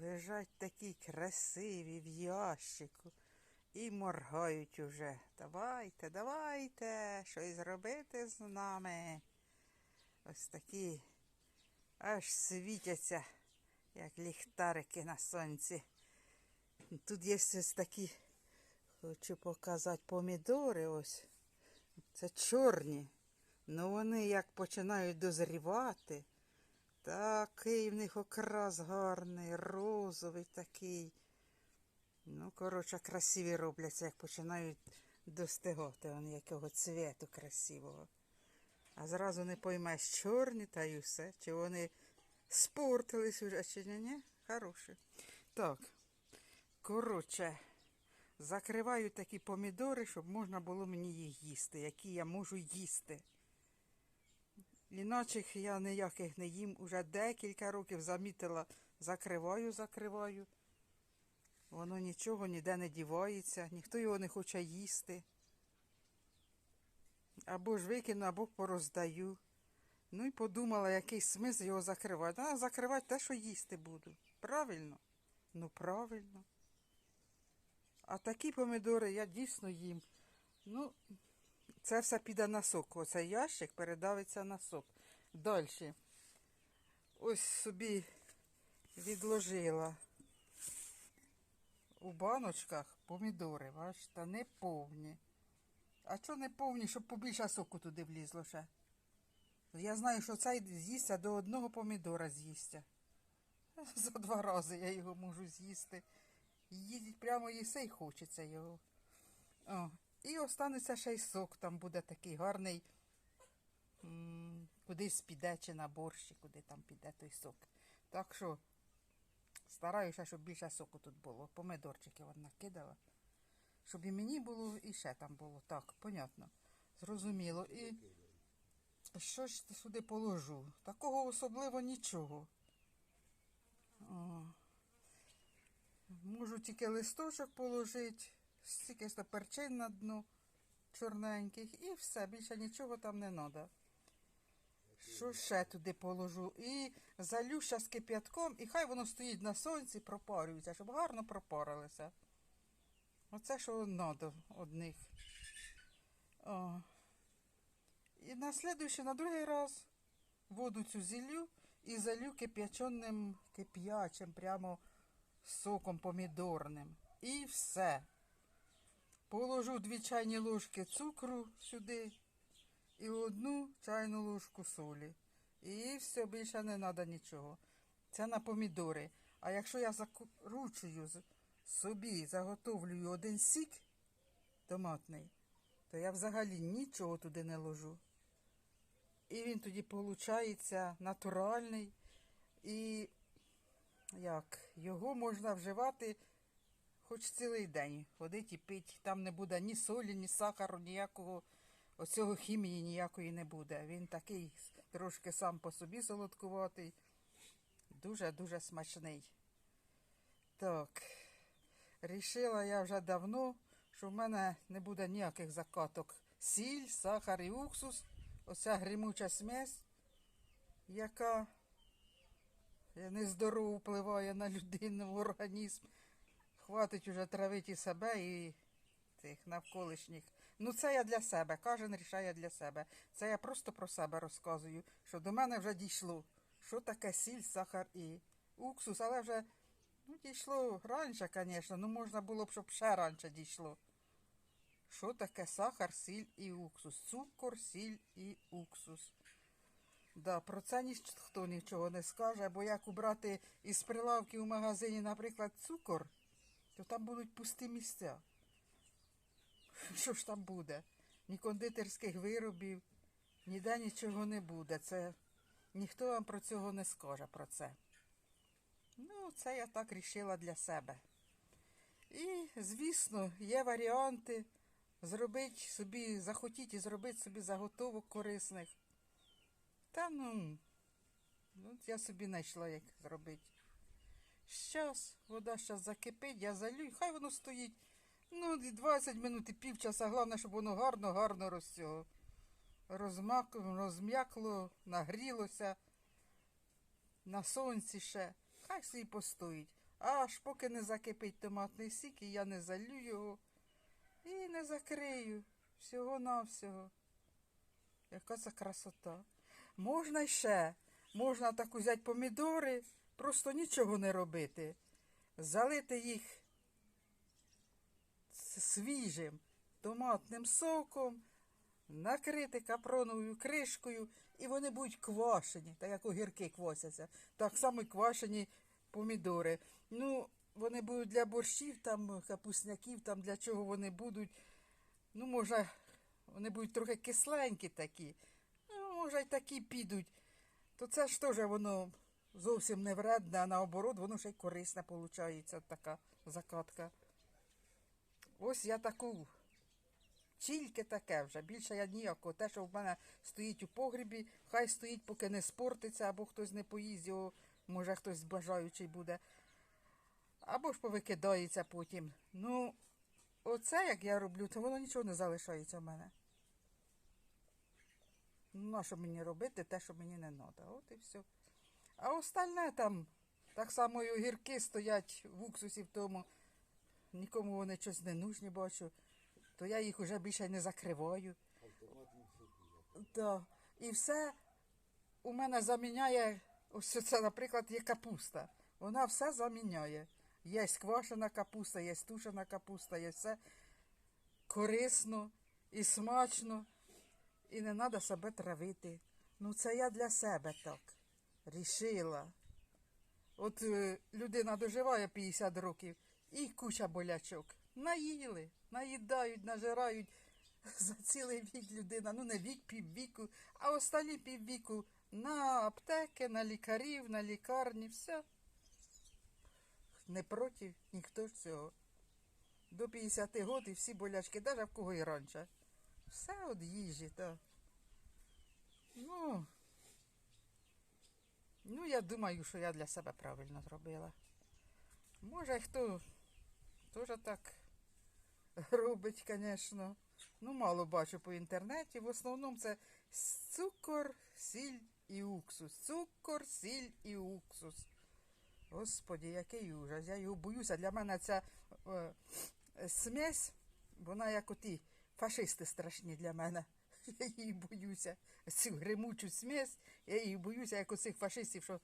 Лежать такі красиві в ящику і моргають уже. Давайте, давайте, щось зробити з нами. Ось такі аж світяться, як ліхтарики на сонці. Тут є ось такі, хочу показати, помідори ось. Це чорні. Ну вони як починають дозрівати. Такий в них окрас гарний, розовий такий. Ну, коротше, красиві робляться, як починають достигати, вони якого цвіту красивого. А зразу не поймеш, чорні та й усе, чи вони спортились уже, чи ні, ні? Хороші. Так, коротше, закриваю такі помідори, щоб можна було мені їх їсти, які я можу їсти. Іначих я ніяких не їм. Уже декілька років замітила, закриваю, закриваю. Воно нічого ніде не дівається, ніхто його не хоче їсти. Або ж викину, або пороздаю. Ну і подумала, який смисл його закривати. А закривати те, що їсти буду. Правильно? Ну, правильно. А такі помідори я дійсно їм. Ну, це все піде на сок. Оцей ящик передавиться на сок. Далі. Ось собі відложила у баночках помідори, бачите, не повні. А що не повні, щоб побільше соку туди влізло ще? Я знаю, що цей з'їсться до одного помідора з'їсться. За два рази я його можу з'їсти. Їздить прямо їси і хочеться його. О, і останеться ще й сок, там буде такий гарний. Кудись піде чи на борщі, куди там піде той сок. Так що стараюся, щоб більше соку тут було. Помидорчики вона накидала. Щоб і мені було, і ще там було. Так, понятно. Зрозуміло. І що ж сюди положу? Такого особливо нічого. О. Можу тільки листочок положити, стільки ж перчин на дно чорненьких і все, більше нічого там не треба. Що ще туди положу? І залю ще з кип'ятком, і хай воно стоїть на сонці, пропарюється, щоб гарно пропарилося. Оце що треба одних. О. І на слідуючий, на другий раз воду цю зілю і залю кип'яченим кип'ячим, прямо соком помідорним. І все. Положу дві чайні ложки цукру сюди і одну чайну ложку солі. І все, більше не треба нічого. Це на помідори. А якщо я закручую собі, заготовлюю один сік томатний, то я взагалі нічого туди не ложу. І він тоді виходить натуральний. І як, його можна вживати хоч цілий день. Ходить і пить. Там не буде ні солі, ні сахару, ніякого оцього хімії ніякої не буде. Він такий трошки сам по собі солодкуватий. Дуже-дуже смачний. Так, рішила я вже давно, що в мене не буде ніяких закаток. Сіль, сахар і уксус. Оця гримуча смесь, яка нездорово впливає на людину в організм. Хватить уже травити себе і тих навколишніх. Ну, це я для себе, кожен рішає для себе. Це я просто про себе розказую, що до мене вже дійшло, що таке сіль, сахар і уксус, але вже ну, дійшло раніше, звісно, ну можна було б, щоб ще раніше дійшло. Що таке сахар, сіль і уксус? Цукор, сіль і уксус. Да, про це ніхто нічого не скаже, бо як убрати із прилавки у магазині, наприклад, цукор, то там будуть пусті місця. Що ж там буде? Ні кондитерських виробів, ніде нічого не буде. Це ніхто вам про цього не скаже про це. Ну, це я так рішила для себе. І, звісно, є варіанти зробити собі, захотіть і зробити собі заготовок корисних. Та ну, ну я собі знайшла, як зробити. Щас, вода зараз закипить, я залю, і хай воно стоїть. Ну, 20 минут і півчаса. Головне, щоб воно гарно-гарно роз цього розм'якло, нагрілося на сонці ще. Хай собі постоїть. аж поки не закипить томатний сік, і я не залю його і не закрию всього-навсього. Яка це красота. Можна ще, можна так взяти помідори, просто нічого не робити. Залити їх свіжим томатним соком, накрити капроновою кришкою, і вони будуть квашені, так як огірки квасяться. Так само і квашені помідори. Ну, вони будуть для борщів, там, капусняків, там для чого вони будуть. Ну, може, вони будуть трохи кисленькі такі. Ну, може, й такі підуть. То це ж теж воно зовсім не вредне, а наоборот, воно ще й корисне виходить, така закатка. Ось я таку. Тільки таке вже. Більше я ніякого. Те, що в мене стоїть у погрібі, хай стоїть, поки не спортиться, або хтось не поїсть його, може хтось бажаючий буде. Або ж повикидається потім. Ну, оце як я роблю, то воно нічого не залишається в мене. Ну, на що мені робити те, що мені не треба. От і все. А остальне там, так само і огірки стоять в уксусі в тому. Нікому вони щось не нужні, бачу. То я їх вже більше не закриваю. Да. І все у мене заміняє, ось це, наприклад, є капуста. Вона все заміняє. Є квашена капуста, є тушена капуста, є все корисно і смачно. І не треба себе травити. Ну, це я для себе так. Рішила. От е, людина доживає 50 років і куча болячок. Наїли, наїдають, нажирають за цілий вік людина. Ну не вік, піввіку, а останні піввіку на аптеки, на лікарів, на лікарні, все. Не проти ніхто ж цього. До 50 років всі болячки, навіть в кого і раніше. Все від їжі, так. Ну, я думаю, що я для себе правильно зробила. Може, хто теж так робить, звісно. Ну, мало бачу по інтернеті. В основному це цукор, сіль і уксус. Цукор, сіль і уксус. Господі, який ужас. Я його боюся. Для мене ця е, смесь, вона як оті фашисти страшні для мене. Я її боюся. Цю гримучу смесь, я її боюся, як оцих фашистів, що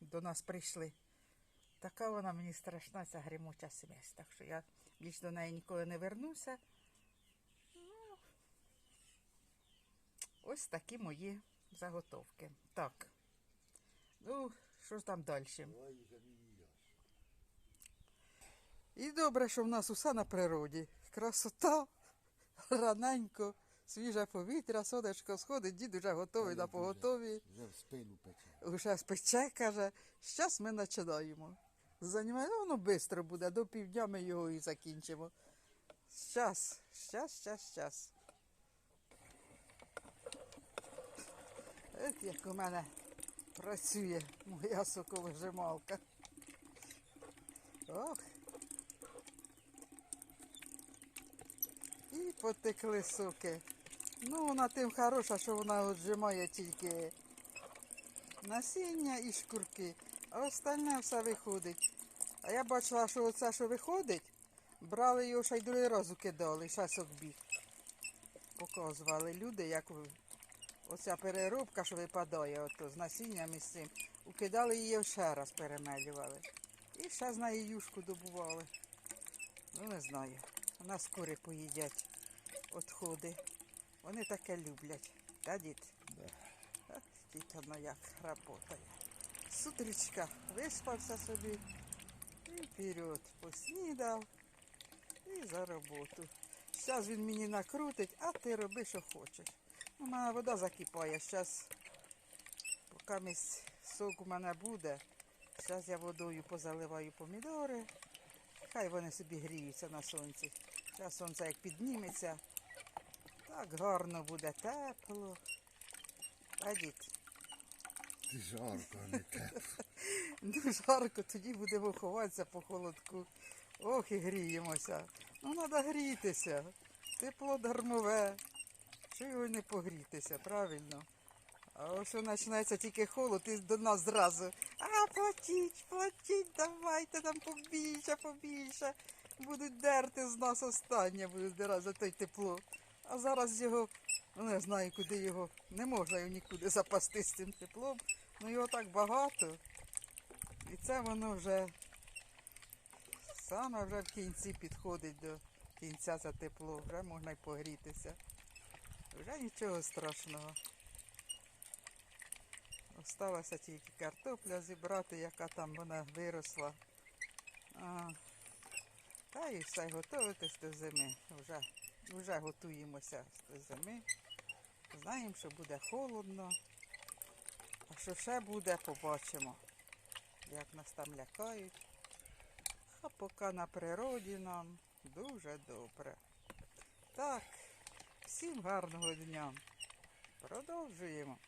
до нас прийшли. Така вона мені страшна, ця гримуча смесь. Так що я більш до неї ніколи не вернуся. Ну, ось такі мої заготовки. Так. Ну, що ж там далі? І добре, що в нас усе на природі. Красота, раненько, свіже повітря, сонечко сходить, дід уже готовий на поготові. Вже в спину пече. Уже спече, каже, зараз ми починаємо. Занімає, ну, воно швидко буде, до півдня ми його і закінчимо. Щас, щас, щас, щас. От як у мене працює моя соковижималка. Ох. І потекли соки. Ну, вона тим хороша, що вона віджимає тільки насіння і шкурки, а остальне все виходить. А я бачила, що оце, що виходить, брали його ще й другий раз укидали, ще біг. Показували люди, як оця переробка, що випадає ото, з насінням і з цим. Укидали її ще раз перемелювали. І ще з неї юшку добували. Ну, не знаю. У нас кури поїдять відходи. Вони таке люблять. Та, дід? Ах, Дід воно як працює. Сутрічка виспався собі і вперед поснідав і за роботу. Зараз він мені накрутить, а ти роби, що хочеш. У мене вода закипає. Зараз, поки місь сок у мене буде, зараз я водою позаливаю помідори. Хай вони собі гріються на сонці. Зараз сонце як підніметься, так гарно буде тепло. А дід, Жарко, а не тепло. ну жарко, тоді будемо ховатися по холодку. Ох і гріємося. Ну, треба грітися. Тепло дармове. Чого його не погрітися, правильно? А ось починається тільки холод, і до нас зразу. А, платіть, платіть, давайте нам побільше, побільше. Будуть дерти з нас останнє, будуть дирати за те тепло. А зараз його, ну не знаю, куди його, не можна його нікуди запасти з цим теплом. Ну його так багато. І це воно вже саме вже в кінці підходить до кінця це тепло. Вже можна й погрітися. Вже нічого страшного. Осталося тільки картопля зібрати, яка там вона виросла. А, та і все готуватись до зими. Вже, вже готуємося до зими. Знаємо, що буде холодно. А що ще буде, побачимо. Як нас там лякають. А поки на природі нам дуже добре. Так, всім гарного дня. Продовжуємо.